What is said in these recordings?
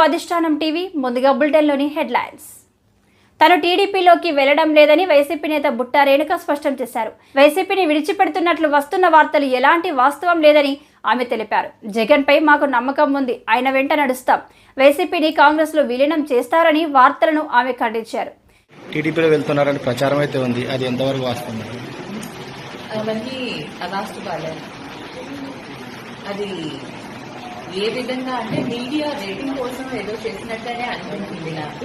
అధిష్టానం టీవీ ముందుగా బులెటిన్లోని హెడ్లైన్స్. తను టీడీపీలోకి వెళ్ళడం లేదని వైసీపీ నేత బుట్టా రేణుక స్పష్టం చేశారు. వైసీపీని విడిచిపెడుతున్నట్లు వస్తున్న వార్తలు ఎలాంటి వాస్తవం లేదని ఆమె తెలిపారు. జగన్పై మాకు నమ్మకం ఉంది ఆయన వెంట నడుస్తాం. వైసీపీని కాంగ్రెస్లో విలీనం చేస్తారని వార్తలను ఆమె ఖండించారు. టీడీపీలో వెళ్తున్నారని ప్రచారం అయితే ఉంది అది ఎంతవరకు వాస్తవం? అవన్నీ అది ఏ విధంగా అంటే మీడియా రేటింగ్ కోసం ఏదో చేసినట్టనే అనిపించింది నాకు.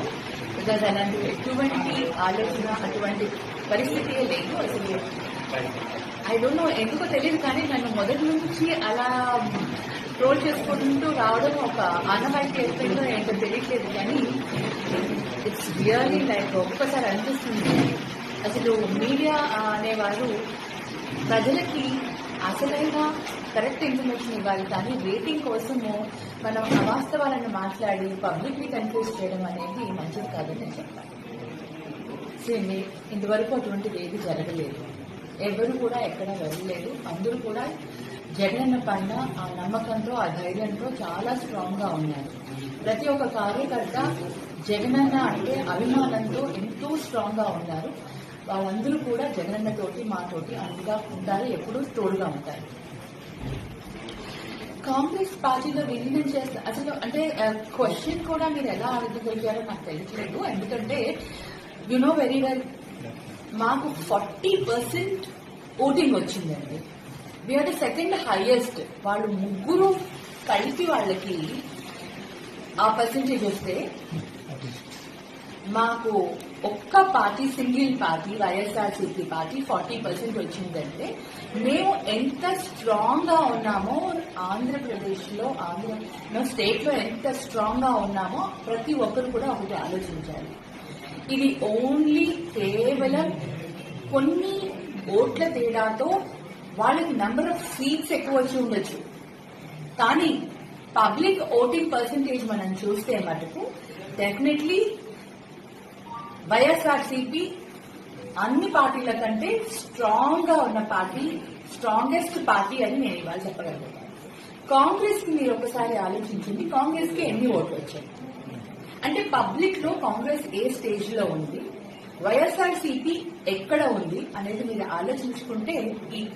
బికాజ్ అలాంటి ఎటువంటి ఆలోచన అటువంటి పరిస్థితి లేదు అసలు. ఐ డోంట్ నో ఎందుకో తెలియదు కానీ నన్ను మొదటి నుంచి అలా ట్రోల్ చేసుకుంటూ రావడం ఒక ఆనవాయితీ అయిపోయిందో ఏంటో తెలియట్లేదు కానీ ఇట్స్ రియర్లీ లైక్ ఒక్కసారి అనిపిస్తుంది. అసలు మీడియా అనేవారు ప్రజలకి అసలైన కరెక్ట్ ఇన్ఫర్మేషన్ ఇవ్వాలి కానీ రేటింగ్ కోసము మనం అవాస్తవాలను మాట్లాడి పబ్లిక్ని కన్ఫ్యూజ్ చేయడం అనేది మంచిది కాదని నేను చెప్తాను సేమ్ ఇంతవరకు అటువంటిది ఏది జరగలేదు. ఎవరు కూడా ఎక్కడ వెళ్ళలేదు. అందరూ కూడా జగన్ పైన ఆ నమ్మకంతో ఆ ధైర్యంతో చాలా స్ట్రాంగ్గా ఉన్నారు. ప్రతి ఒక్క కార్యకర్త జగనన్న అంటే అభిమానంతో ఎంతో స్ట్రాంగ్గా ఉన్నారు. వాళ్ళందరూ కూడా జగనన్న తోటి మాతోటి అందుగా ఉంటారు ఎప్పుడూ తోడుగా ఉంటారు. కాంగ్రెస్ పార్టీలో విలీనం చేస్తే అసలు అంటే క్వశ్చన్ కూడా మీరు ఎలా అడగగలిగారో నాకు తెలియట్లేదు. ఎందుకంటే యు నో వెరీ వెల్ మాకు ఫార్టీ పర్సెంట్ ఓటింగ్ వచ్చిందండి. We are the second highest వాళ్ళు ముగ్గురు కలిపి వాళ్ళకి ఆ పర్సెంటేజ్ వస్తే మాకు ఒక్క party single party YSRCP party forty percent వచ్చిందంటే మేము ఎంత స్ట్రాంగ్గా ఉన్నామో ఆంధ్రప్రదేశ్లో ఆంధ్ర స్టేట్లో ఎంత స్ట్రాంగ్గా ఉన్నామో ప్రతి ఒక్కరు కూడా ఒకటి ఆలోచించాలి. ఇది ఓన్లీ కేవలం కొన్ని ఓట్ల తేడాతో వాళ్ళకి నెంబర్ ఆఫ్ సీట్స్ ఎక్కువ వచ్చి ఉండొచ్చు. కానీ పబ్లిక్ ఓటింగ్ పర్సంటేజ్ మనం చూస్తే మటుకు డెఫినెట్లీ వైఎస్ఆర్సీపీ అన్ని పార్టీల కంటే స్ట్రాంగ్గా ఉన్న పార్టీ స్ట్రాంగెస్ట్ పార్టీ అని నేను ఇవాళ చెప్పగలుగుతాను. కాంగ్రెస్కి మీరు ఒకసారి ఆలోచించండి కాంగ్రెస్కి ఎన్ని ఓట్లు వచ్చాయి? అంటే పబ్లిక్లో కాంగ్రెస్ ఏ స్టేజ్లో ఉంది? వైఎస్ఆర్సీపీ ఎక్కడ ఉంది అనేది మీరు ఆలోచించుకుంటే ఈ